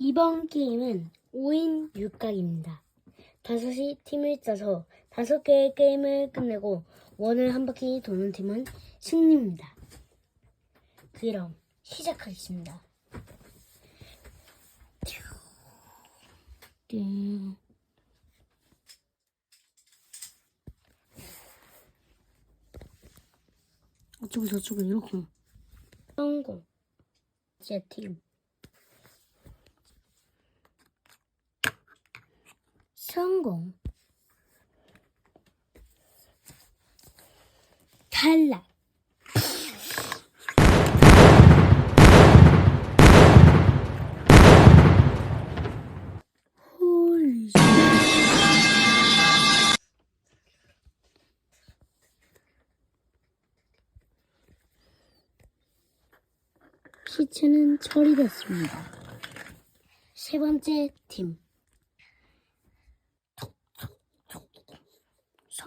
이번 게임은 5인 6각입니다. 다섯이 팀을 짜서 다섯 개의 게임을 끝내고 원을 한 바퀴 도는 팀은 승리입니다. 그럼 시작하겠습니다. 띵. 어쩌고 저쩌고 이렇게 성공 제 팀. 성공. 탈락 홀 시체는 처리됐습니다. 세 번째 팀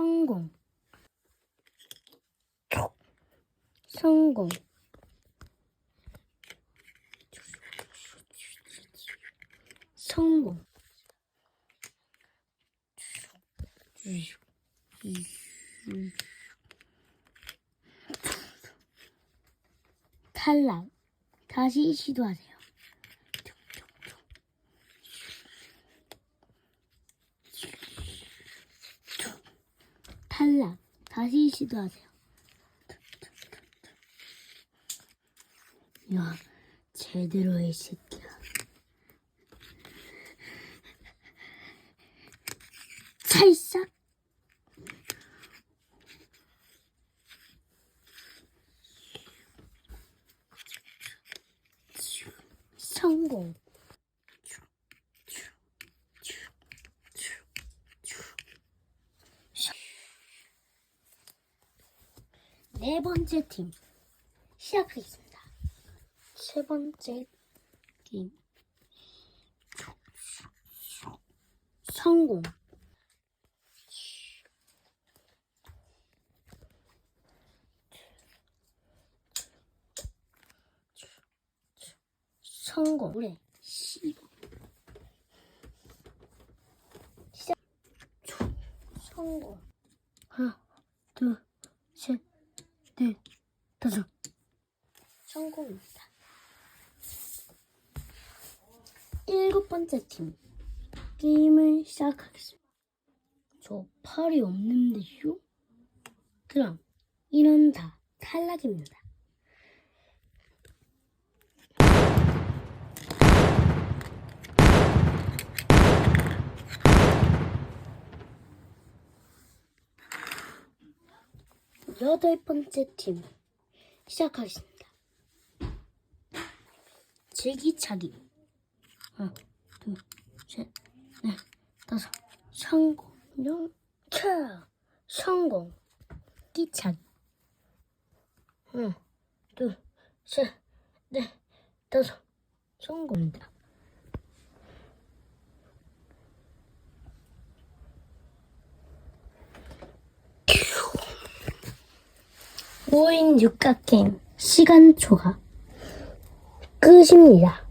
성공. 성공. 성공. 탈락. 다시 시도하세요 탈락 다시 시도하세요. 야 제대로 해이 새끼야. 찰싹. 성공 네 번째 팀. 시작하겠습니다. 세 번째 팀. 성공. 성공. 그래 시 시작. 성공. 하나 둘셋 넷, 다섯. 성공입니다. 일곱 번째 팀. 게임을 시작하겠습니다. 저 팔이 없는데요? 그럼, 이런 다 탈락입니다. 여덟 번째 팀 시작하겠습니다. 제기차기. 하나, 둘, 셋, 넷, 다섯. 성공 영차 성공. 끼차기. 하나, 둘, 셋, 넷, 다섯. 성공입니다. 오인 육각 게임 시간 초과 끝입니다.